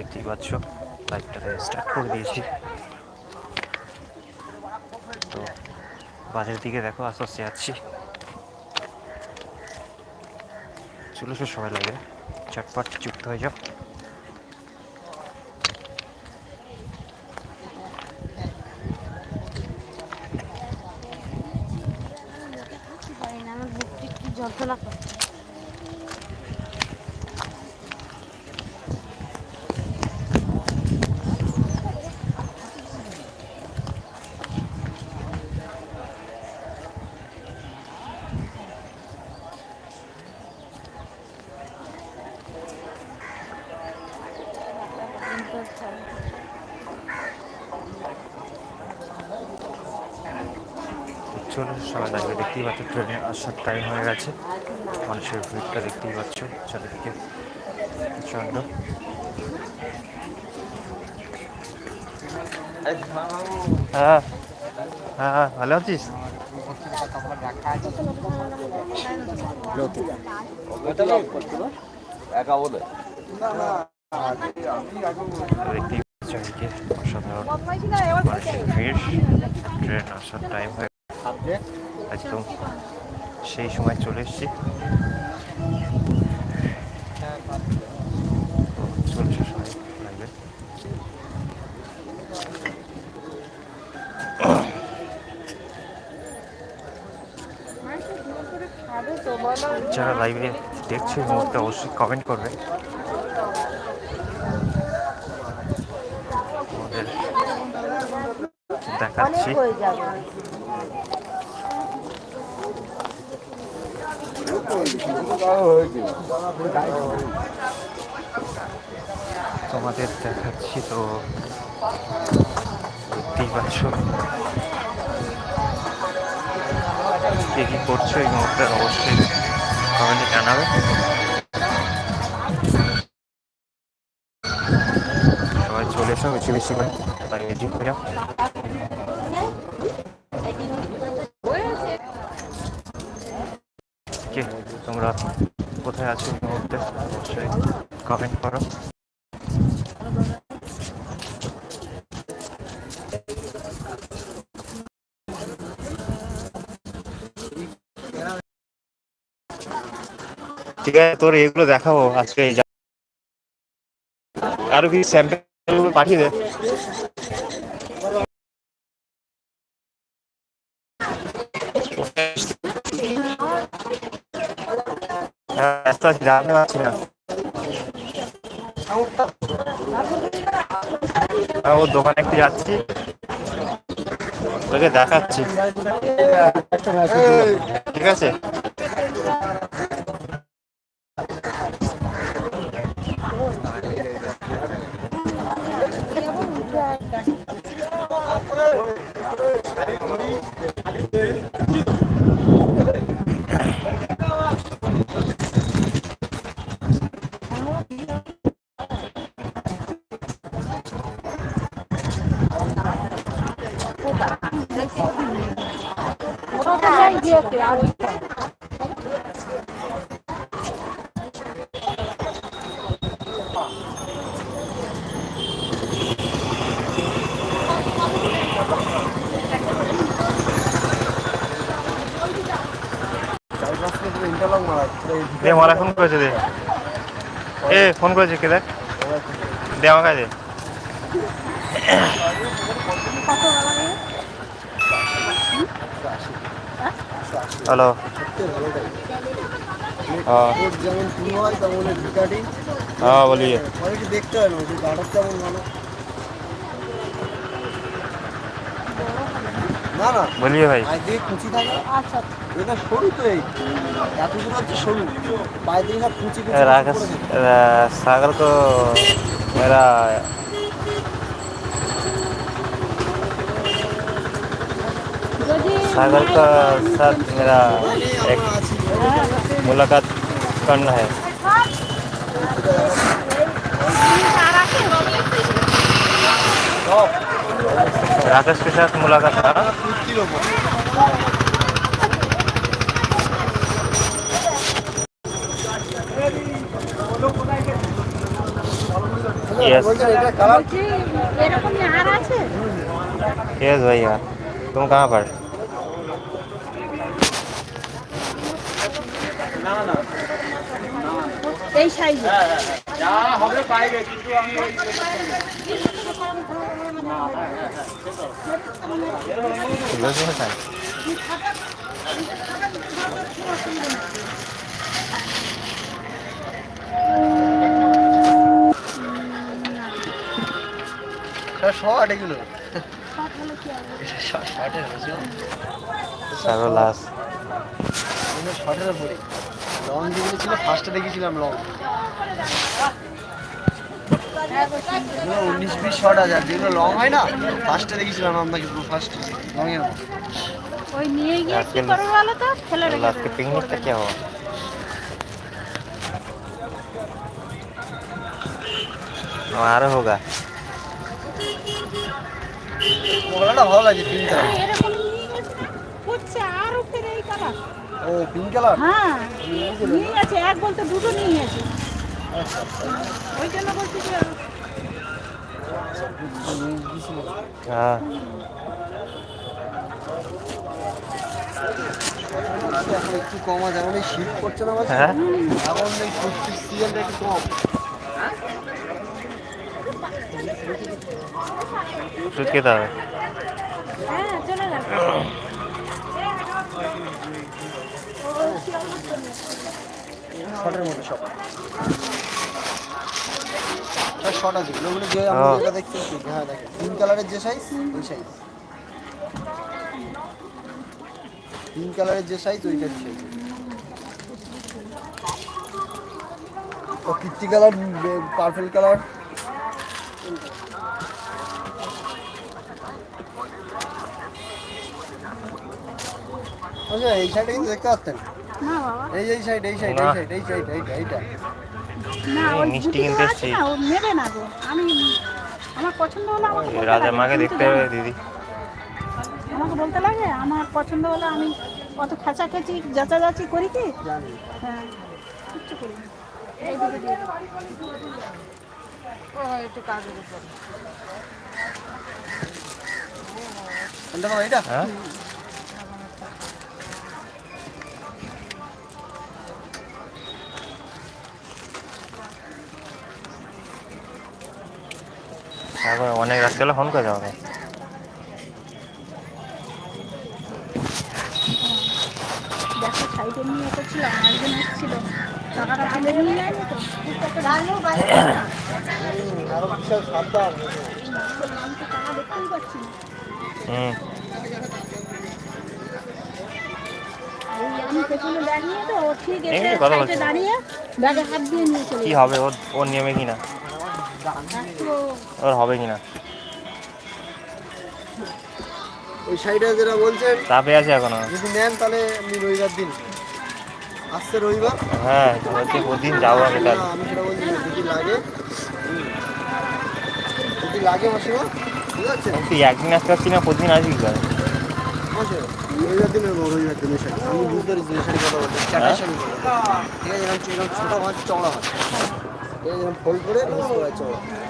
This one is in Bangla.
দেখতেই পাচ্ছ লাইভটাতে স্টার্ট করে দিয়েছি। তো বাজারের দিকে দেখো, আস্তে আস্তে যাচ্ছি। চলে এসো সবাই লাগে চটপট যুক্ত হয়ে যাও। একটু যন্ত্রণা করছে চলে এসো সবাই লাগবে দেখতেই পাচ্ছ ট্রেনে আসার টাইম হয়ে গেছে। মানুষের ভিড়টা দেখতেই পাচ্ছ চারিদিকে প্রচণ্ড। হ্যাঁ হ্যাঁ ভালো আছিস? দেখতেই পাচ্ছ অসাধারণ। মানুষের ভিড়, ট্রেন আসার টাইম হয়ে একদম। সেই সময় চলে এসেছি। লাগবে। যারা লাইভে দেখছে মুহূর্তে অবশ্যই কমেন্ট করবে। দেখাচ্ছি হয়ে যাবে তোমাদের দেখাচ্ছি তো দেখতেই কে কি করছ এই মুহূর্তে? অবশ্যই কমেন্টে জানাবে। সবাই চলে এসো, বেশি বেশি করে। বাড়ি রেডি হয়ে যাও কে তোমরা কোথায় আছো মুহূর্তে? অবশ্যই কমেন্ট করো। ঠিক আছে, তোর এগুলো দেখাবো আজকে। আরও কি স্যাম্পেল পাঠিয়ে দে। আছি জানতে পারছি না। ওর দোকানে একটু যাচ্ছি। তোকে দেখাচ্ছি। ঠিক আছে? দে মারা ফোন করেছে দে। এ ফোন করেছে কে দেখ? দে আমার হ্যালো हाँ যেমন পুরো হয় তেমন ভিকাটি हाँ बोलिए অনেকে দেখতে হয় না যে গাড়ার তেমন ভালো না না बोलिए भाई পায়ে দিয়ে কুচি सागर का साथ मेरा एक मुलाकात करना है। राकेश के साथ मुलाकात करा। यस यस भैया। तुम कहाँ पर? এই সাইজে? হ্যাঁ, হ্যাঁ, হ্যাঁ। যা হবে পাইবে কিন্তু আমি শর্ট এগুলো শর্টের শর্টের উপরে। লং যেগুলো ছিল ফার্স্টে দেখেছিলাম লং এগুলো উনিশ বিশ শর্ট আছে আর যেগুলো লং হয় না ফার্স্টে দেখেছিলাম আপনাকে পুরো ফার্স্ট লংয়ের মতো ওই নিয়ে গিয়ে কি আজকে- করবে বলো তো ফেলে রেখে आज के দেবে। पिकनिक का क्या हुआ हमारा होगा মোবাইলটা ভালো লাগে পিঙ্ক কালার এরকম নিয়ে গেছে, হচ্ছে আর উপরে এই কালার ও পিঙ্ক কালার হ্যাঁ নিয়ে গেছে এক বলতে দুটো নিয়ে গেছে। ওই জন্য বলছি যে হ্যাঁ। এখন একটু কম আছে এখন শীত করছে না হ্যাঁ। এখন এই সিজনটা একটু কম। হ্যাঁ চলে যাবে শর্টের মতো সব সব শর্ট আছে ওগুলো ওগুলো যে আমরা যেটা হ্যাঁ দেখেন পিঙ্ক কালারের যে সাইজ ওই সাইজ পিঙ্ক কালারের যে সাইজ ওইটার সাইজ ও কালার পার্পল কালার। আচ্ছা এই সাইডে কিন্তু দেখতে পাচ্ছেন? না বাবা এই এই সাইড এই সাইড এই সাইড এই সাইড এইটা এইটা। না ওই মিষ্টি কিনতে এসেছি নেবে না গো। আমি আমার পছন্দ হলো আমাকে রাজা মাকে দেখতে হবে দিদি। আমাকে বলতে লাগে আমার পছন্দ হলো আমি অত খেঁচাখেঁচি যাচাযাচি করি কি? হ্যাঁ কিচ্ছু করি হ্যাঁ? একটু কাগজ এটা তারপর অনেক রাত্রে হলে ফোন করে যাবে। দেখো সাইডে নিয়ে টাকাটা তুলে নিয়ে যায়নি তো? আরও বিশাল সাবধান টাকা দেখতেই পাচ্ছি হুম কি হবে ওর ওর নিয়মে কি না? একটু ওর হবে কি না ওই সাইডে যেটা বলছেন চাপে আছে এখনও। যদি নেন তাহলে আপনি রবিবার দিন। আসছে রবিবার? হ্যাঁ বলছি প্রতিদিন যাব আমি তাহলে। আমি সেটা বলছি যদি লাগে। যদি লাগে মাসিমা ঠিক আছে? তুই একদিন আসতে পারছি না প্রতিদিন আসবি কি করে? রবিবার দিন রবিবার দিন আমি বুঝতে পারছি শাড়ি কথা বলছি চারটে শাড়ি ঠিক আছে এরকম ছোটো মাছ চওড়া আছে এরকম ফোল্ড করে ভেজ করা চওড়া